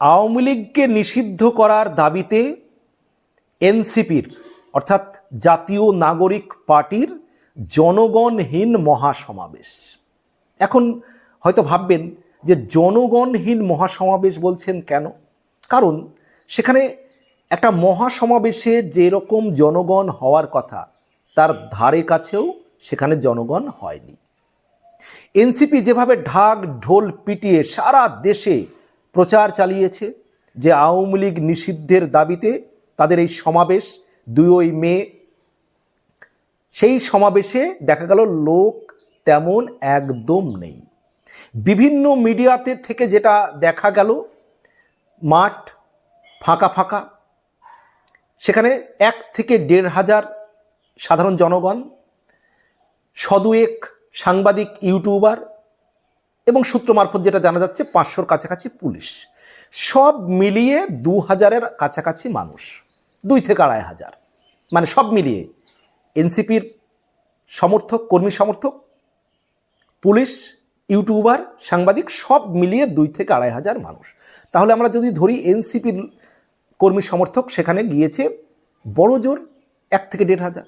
আওয়ামী লীগকে নিষিদ্ধ করার দাবিতে এনসিপির, অর্থাৎ জাতীয় নাগরিক পার্টির জনগণহীন মহাসমাবেশ। এখন হয়তো ভাববেন যে জনগণহীন মহাসমাবেশ বলছেন কেন? কারণ সেখানে একটা মহাসমাবেশে যেরকম জনগণ হওয়ার কথা, তার ধারে কাছেও সেখানে জনগণ হয়নি। এনসিপি যেভাবে ঢাক ঢোল পিটিয়ে সারা দেশে প্রচার চালিয়েছে যে আওয়ামী লীগ নিষিদ্ধের দাবিতে তাদের এই সমাবেশ দুই মে, সেই সমাবেশে দেখা গেল লোক তেমন একদম নেই। বিভিন্ন মিডিয়াতে থেকে যেটা দেখা গেল, মাঠ ফাঁকা ফাঁকা। সেখানে এক থেকে দেড় হাজার সাধারণ জনগণ সদুয়েক সাংবাদিক ইউটিউবার এবং সূত্র মারফত যেটা জানা যাচ্ছে, পাঁচশোর কাছাকাছি পুলিশ। সব মিলিয়ে দু হাজারের কাছাকাছি মানুষ। দুই থেকে আড়াই হাজার। মানে সব মিলিয়ে। এনসিপির সমর্থক, কর্মী সমর্থক, পুলিশ, ইউটিউবার, সাংবাদিক, সব মিলিয়ে দুই থেকে আড়াই হাজার মানুষ। তাহলে আমরা যদি ধরি এনসিপির কর্মী সমর্থক, সেখানে গিয়েছে বড় জোর এক থেকে দেড় হাজার।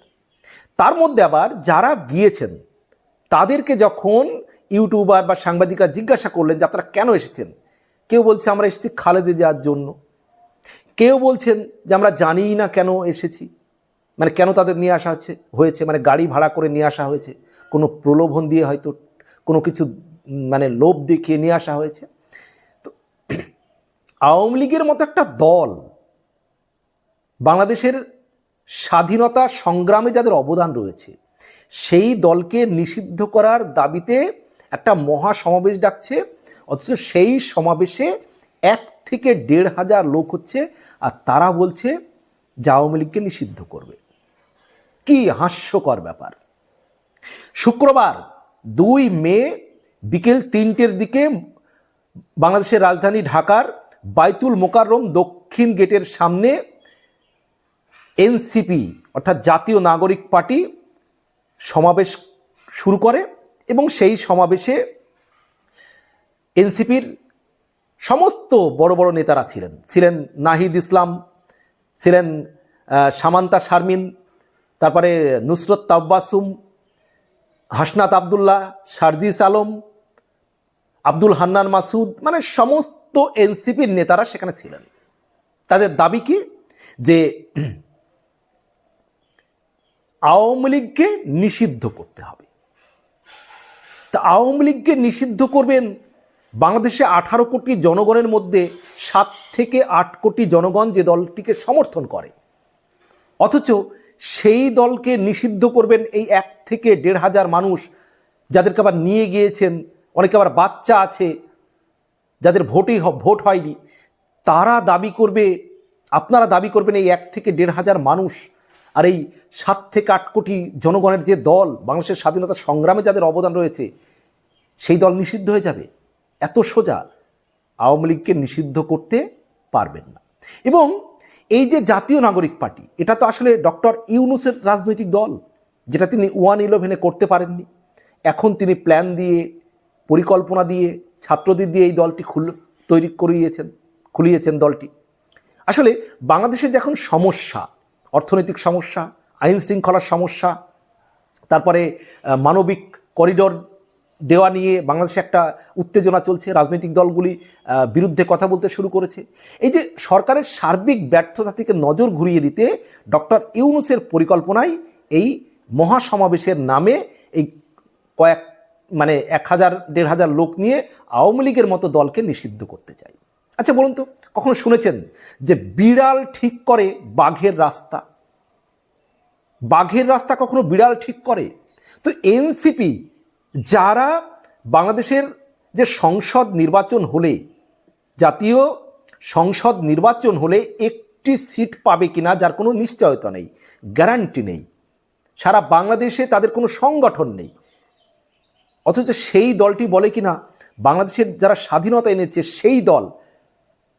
তার মধ্যে আবার যারা গিয়েছেন, তাদেরকে যখন ইউটিউবার বা সাংবাদিকরা জিজ্ঞাসা করলেন যে আপনারা কেন এসেছেন? কেউ বলছে, আমরা এসেছি খালেদে যাওয়ার জন্য। কেউ বলছেন যে, আমরা জানিই না কেন এসেছি। মানে কেন তাদের নিয়ে আসা হচ্ছে, হয়েছে? মানে গাড়ি ভাড়া করে নিয়ে আসা হয়েছে। কোনো প্রলোভন দিয়ে হয়তো, কোনো কিছু মানে লোভ দেখিয়ে নিয়ে আসা হয়েছে। তো আওয়ামী লীগের মতো একটা দল, বাংলাদেশের স্বাধীনতা সংগ্রামে যাদের অবদান রয়েছে, সেই দলকে নিষিদ্ধ করার দাবিতে একটা মহা সমাবেশ ডাকছে, অথচ সেই সমাবেশে এক থেকে দেড় হাজার লোক হচ্ছে, আর তারা বলছে যে আওয়ামী লীগকে নিষিদ্ধ করবে। কি হাস্যকর ব্যাপার। শুক্রবার দুই মে বিকেল তিনটের দিকে বাংলাদেশের রাজধানী ঢাকার বাইতুল মোকাররম দক্ষিণ গেটের সামনে এনসিপি, অর্থাৎ জাতীয় নাগরিক পার্টি সমাবেশ শুরু করে। এবং সেই সমাবেশে এনসিপির সমস্ত বড় বড় নেতারা ছিলেন। ছিলেন নাহিদ ইসলাম, ছিলেন সামান্তা শারমিন, তারপরে নুসরত তাব্বাসুম হাসনাত আবদুল্লাহ সারজিস আলম, আব্দুল হান্নান মাসুদ মানে সমস্ত এনসিপির নেতারা সেখানে ছিলেন। তাদের দাবি কি? যে আওয়ামী লীগকে নিষিদ্ধ করতে হবে। তা আওয়ামী লীগকে নিষিদ্ধ করবেন। বাংলাদেশে আঠারো কোটি জনগণের মধ্যে সাত থেকে আট কোটি জনগণ যে দলটিকে সমর্থন করে। অথচ সেই দলকে নিষিদ্ধ করবেন এই এক থেকে দেড় হাজার মানুষ যাদেরকে আবার নিয়ে গিয়েছেন, অনেকে আবার বাচ্চা আছে, যাদের ভোটই ভোট হয়নি। তারা দাবি করবে, আপনারা দাবি করবেন এই এক থেকে দেড় হাজার মানুষ আর এই সাত থেকে আট কোটি জনগণের যে দল, বাংলাদেশের স্বাধীনতা সংগ্রামে যাদের অবদান রয়েছে, সেই দল নিষিদ্ধ হয়ে যাবে। এত সোজা আওয়ামী লীগকে নিষিদ্ধ করতে পারবেন না। এবং এই যে জাতীয় নাগরিক পার্টি, এটা তো আসলে ডক্টর ইউনুসের রাজনৈতিক দল, যেটা তিনি ওয়ান ইলেভেনে করতে পারেননি। এখন তিনি প্ল্যান দিয়ে, পরিকল্পনা দিয়ে, ছাত্রদের দিয়ে এই দলটি খুল, তৈরি করিয়েছেন, খুলিয়েছেন দলটি। আসলে বাংলাদেশে যে এখন সমস্যা অর্থনৈতিক সমস্যা, আইন শৃঙ্খলার সমস্যা, তারপরে মানবিক করিডোর দেওয়া নিয়ে বাংলাদেশে একটা উত্তেজনা চলছে, রাজনৈতিক দলগুলি বিরুদ্ধে কথা বলতে শুরু করেছে। এই যে সরকারের সার্বিক ব্যর্থতা থেকে নজর ঘুরিয়ে দিতে ডক্টর ইউনুসের পরিকল্পনায় এই মহাসমাবেশের নামে এই কয়েক মানে এক হাজার, দেড় হাজার লোক নিয়ে আওয়ামী লীগের মতো দলকে নিষিদ্ধ করতে চাই। আচ্ছা বলুন তো। কখনো শুনেছেন যে বিড়াল ঠিক করে বাঘের রাস্তা? বাঘের রাস্তা কখনো বিড়াল ঠিক করে? তো এনসিপি যারা বাংলাদেশের যে সংসদ নির্বাচন হলে, জাতীয় সংসদ নির্বাচন হলে একটি সিট পাবে কিনা যার কোনো নিশ্চয়তা নেই, গ্যারান্টি নেই। সারা বাংলাদেশে তাদের কোনো সংগঠন নেই। অথচ সেই দলটি বলে কিনা, বাংলাদেশের যারা স্বাধীনতা এনেছে সেই দল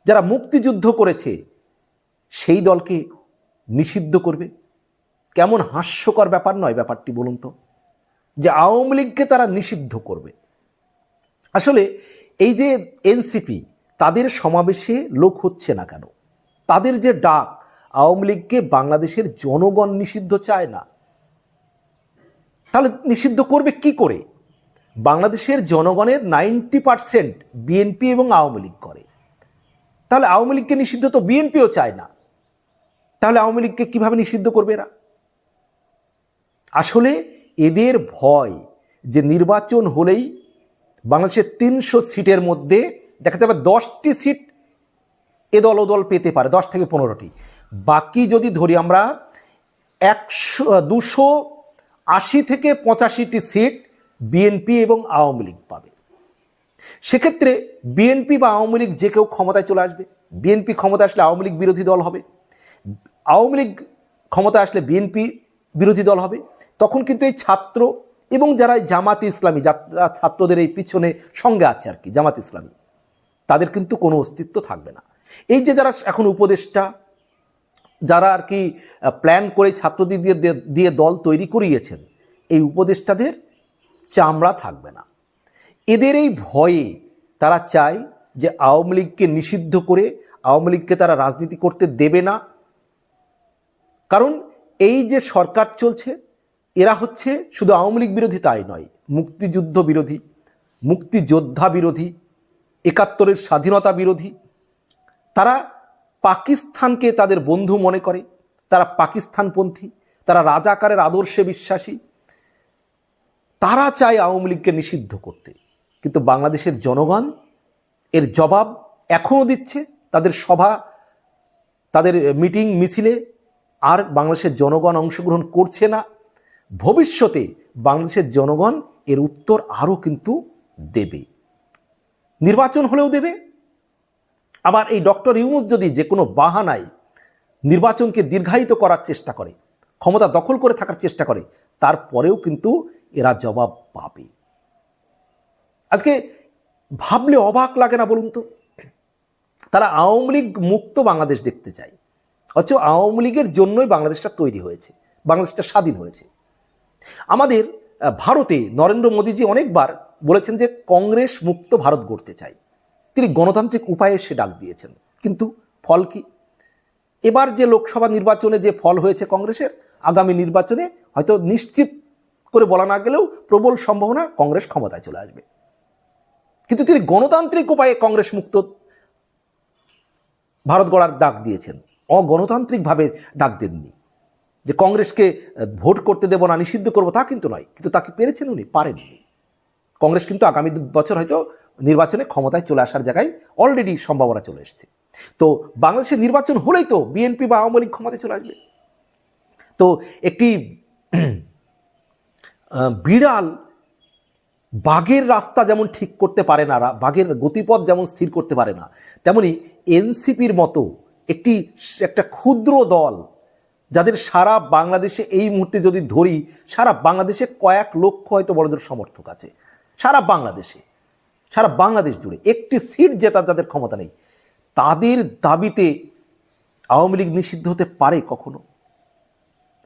যারা মুক্তিযুদ্ধ করেছে, সেই দলকে নিষিদ্ধ করবে। কেমন হাস্যকর ব্যাপার নয় ব্যাপারটি, বলুন তো, যে আওয়ামী লীগকে তারা নিষিদ্ধ করবে। আসলে এই যে এনসিপি, তাদের সমাবেশে লোক হচ্ছে না কেন? তাদের যে ডাক, আওয়ামী লীগকে বাংলাদেশের জনগণ নিষিদ্ধ চায় না। তাহলে নিষিদ্ধ করবে কি করে? বাংলাদেশের জনগণের নাইনটি পার্সেন্ট বিএনপি এবং আওয়ামী লীগ করে। তাহলে আওয়ামী লীগকে নিষিদ্ধ তো বিএনপিও চায় না। তাহলে আওয়ামী লীগকে কীভাবে নিষিদ্ধ করবে এরা? আসলে এদের ভয় যে নির্বাচন হলেই বাংলাদেশের তিনশো সিটের মধ্যে, দেখা যাবে দশটি সিট এ দল দল পেতে পারে, দশ থেকে পনেরোটি। বাকি যদি ধরি আমরা, একশো, দুশো আশি থেকে পঁচাশিটি সিট বিএনপি এবং আওয়ামী লীগ পাবে। সেক্ষেত্রে বিএনপি বা আওয়ামী লীগ যে কেউ ক্ষমতায় চলে আসবে। বিএনপি ক্ষমতা আসলে আওয়ামী লীগ বিরোধী দল হবে। আওয়ামী লীগ ক্ষমতায় আসলে বিএনপি বিরোধী দল হবে। তখন কিন্তু এই ছাত্র এবং যারা জামাত ইসলামী, যারা ছাত্রদের এই পিছনে সঙ্গে আছে আর কি, জামাত ইসলামী, তাদের কিন্তু কোনো অস্তিত্ব থাকবে না। এই যে যারা এখন উপদেষ্টা, যারা আর কি প্ল্যান করে ছাত্রদের দিয়ে দিয়ে দল তৈরি করিয়েছেন, এই উপদেষ্টাদের চামড়া থাকবে না। এদের এই ভয়ে তারা চায় যে আওয়ামী লীগকে নিষিদ্ধ করে, আওয়ামী লীগকে তারা রাজনীতি করতে দেবে না। কারণ এই যে সরকার চলছে, এরা হচ্ছে শুধু আওয়ামী লীগ বিরোধী তাই নয়, মুক্তিযুদ্ধ বিরোধী, মুক্তিযোদ্ধা বিরোধী, একাত্তরের স্বাধীনতা বিরোধী। তারা পাকিস্তানকে তাদের বন্ধু মনে করে, তারা পাকিস্তানপন্থী, তারা রাজাকারের আদর্শে বিশ্বাসী। তারা চায় আওয়ামী লীগকে নিষিদ্ধ করতে। কিন্তু বাংলাদেশের জনগণ এর জবাব এখনও দিচ্ছে। তাদের সভা, তাদের মিটিং, মিছিলে আর বাংলাদেশের জনগণ অংশগ্রহণ করছে না। ভবিষ্যতে বাংলাদেশের জনগণ এর উত্তর আরও কিন্তু দেবে। নির্বাচন হলেও দেবে। আবার এই ডক্টর ইউনুস যদি যে কোনো বাহানায় নির্বাচনকে দীর্ঘায়িত করার চেষ্টা করে, ক্ষমতা দখল করে থাকার চেষ্টা করে, তারপরেও কিন্তু এরা জবাব পাবে। আজকে ভাবলে অবাক লাগে না বলুন তো? তারা আওয়ামী লীগ মুক্ত বাংলাদেশ দেখতে চায়। অথচ আওয়ামী লীগের জন্যই বাংলাদেশটা তৈরি হয়েছে, বাংলাদেশটা স্বাধীন হয়েছে। আমাদের ভারতে নরেন্দ্র মোদীজি অনেকবার বলেছেন যে কংগ্রেস মুক্ত ভারত গড়তে চাই তিনি গণতান্ত্রিক উপায়ে সে ডাক দিয়েছেন। কিন্তু ফল কি? এবার যে লোকসভা নির্বাচনে যে ফল হয়েছে কংগ্রেসের, আগামী নির্বাচনে হয়তো নিশ্চিত করে বলা না গেলেও প্রবল সম্ভাবনা কংগ্রেস ক্ষমতায় চলে আসবে। কিন্তু তিনি গণতান্ত্রিক উপায়ে কংগ্রেস মুক্ত ভারত গড়ার ডাক দিয়েছেন। অগণতান্ত্রিকভাবে ডাক দেননি। যে কংগ্রেসকে ভোট করতে দেব না, নিষিদ্ধ করব তা কিন্তু নয়, কিন্তু তাকে পেরেছেন উনি, পারেননি। কংগ্রেস কিন্তু আগামী বছর হয়তো নির্বাচনে ক্ষমতায় চলে আসার জায়গায় অলরেডি সম্ভাবনা চলে এসেছে। তো বাংলাদেশের নির্বাচন হলেই তো বিএনপি বা আওয়ামী লীগ ক্ষমতায় চলে আসবে। তো একটি বিড়াল বাঘের রাস্তা যেমন ঠিক করতে পারে না, বাঘের গতিপথ যেমন স্থির করতে পারে না, তেমনি এনসিপির মতো একটি, একটা ক্ষুদ্র দল যাদের সারা বাংলাদেশে এই মুহূর্তে যদি ধরি, সারা বাংলাদেশে কয়েক লক্ষ হয়তো বড়দের সমর্থক আছে। সারা বাংলাদেশে, সারা বাংলাদেশ জুড়ে একটি সিট জেতার যাদের ক্ষমতা নেই, তাদের দাবিতে আওয়ামী লীগ নিষিদ্ধ হতে পারে কখনো?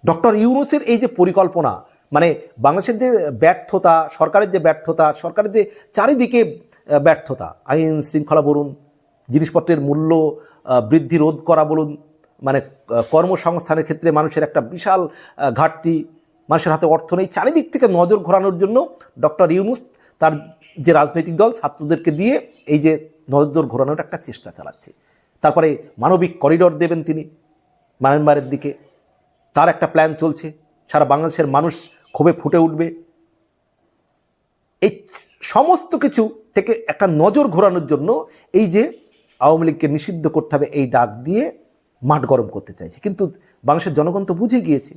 ডক্টর ইউনুসের এই যে পরিকল্পনা মানে বাংলাদেশের যে ব্যর্থতা, সরকারের যে ব্যর্থতা, সরকারের যে চারিদিকে ব্যর্থতা, আইন শৃঙ্খলা বলুন, জিনিসপত্রের মূল্য বৃদ্ধি রোধ করা বলুন মানে কর্মসংস্থানের ক্ষেত্রে মানুষের একটা বিশাল ঘাটতি, মানুষের হাতে অর্থ নেই, চারিদিক থেকে নজর ঘোরানোর জন্য ডক্টর ইউনুস তার যে রাজনৈতিক দল, ছাত্রদেরকে দিয়ে এই যে নজর ঘোরানোর একটা চেষ্টা চালাচ্ছে। তারপরে মানবিক করিডর দেবেন তিনি, মায়ানমারের দিকে। তার একটা প্ল্যান চলছে। সারা বাংলাদেশের মানুষ ক্ষোভে ফুটে উঠবে। এই সমস্ত কিছু থেকে একটা নজর ঘোরানোর জন্য এই যে আওয়ামী লীগকে নিষিদ্ধ করতে হবে এই ডাক দিয়ে মাঠ গরম করতে চাইছে। কিন্তু বাংলাদেশের জনগণ তো বুঝে গিয়েছে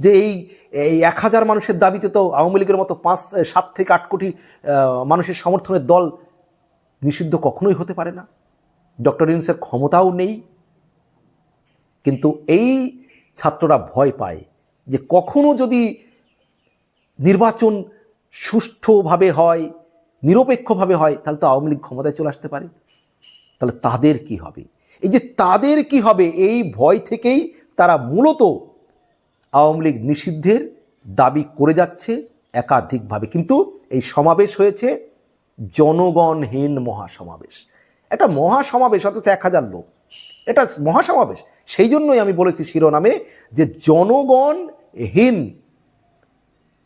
যে এই এই এক হাজার মানুষের দাবিতে তো আওয়ামী লীগের মতো পাঁচ, সাত থেকে আট কোটি মানুষের সমর্থনের দল নিষিদ্ধ কখনোই হতে পারে না। ডক্টর ইউনুসের ক্ষমতাও নেই। কিন্তু এই ছাত্ররা ভয় পায়। যে কখনো যদি নির্বাচন সুষ্ঠুভাবে হয়, নিরপেক্ষভাবে হয়, তাহলে তো আওয়ামী লীগ ক্ষমতায় চলে আসতে পারে। তাহলে তাদের কি হবে? এই যে তাদের কি হবে, এই ভয় থেকেই তারা মূলত আওয়ামী লীগ নিষিদ্ধের দাবি করে যাচ্ছে একাধিকভাবে। কিন্তু এই সমাবেশ হয়েছে জনগণহীন মহাসমাবেশ। একটা মহাসমাবেশ, অথচ এক হাজার লোক। এটা মহাসমাবেশ। সেই জন্যই আমি বলেছি শিরোনামে যে জনগণহীন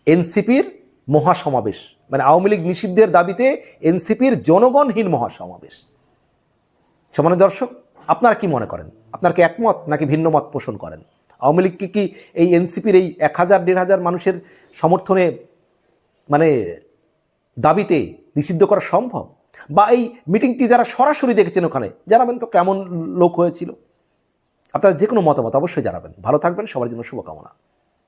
এনসিপির মহাসমাবেশ। মানে আওয়ামী লীগ নিষিদ্ধের দাবিতে এনসিপির জনগণহীন মহাসমাবেশ। সমানের দর্শক, আপনারা কি মনে করেন? আপনার কি একমত নাকি ভিন্ন মত পোষণ করেন? আওয়ামী লীগকে কি এই এনসিপির এই এক হাজার, দেড় হাজার মানুষের সমর্থনে মানে দাবিতে নিষিদ্ধ করা সম্ভব? বা এই মিটিংটি যারা সরাসরি দেখেছেন ওখানে, জানাবেন তো কেমন লোক হয়েছিল? আপনারা যে কোনো মতামত অবশ্যই জানাবেন। ভালো থাকবেন সবার জন্য শুভকামনা।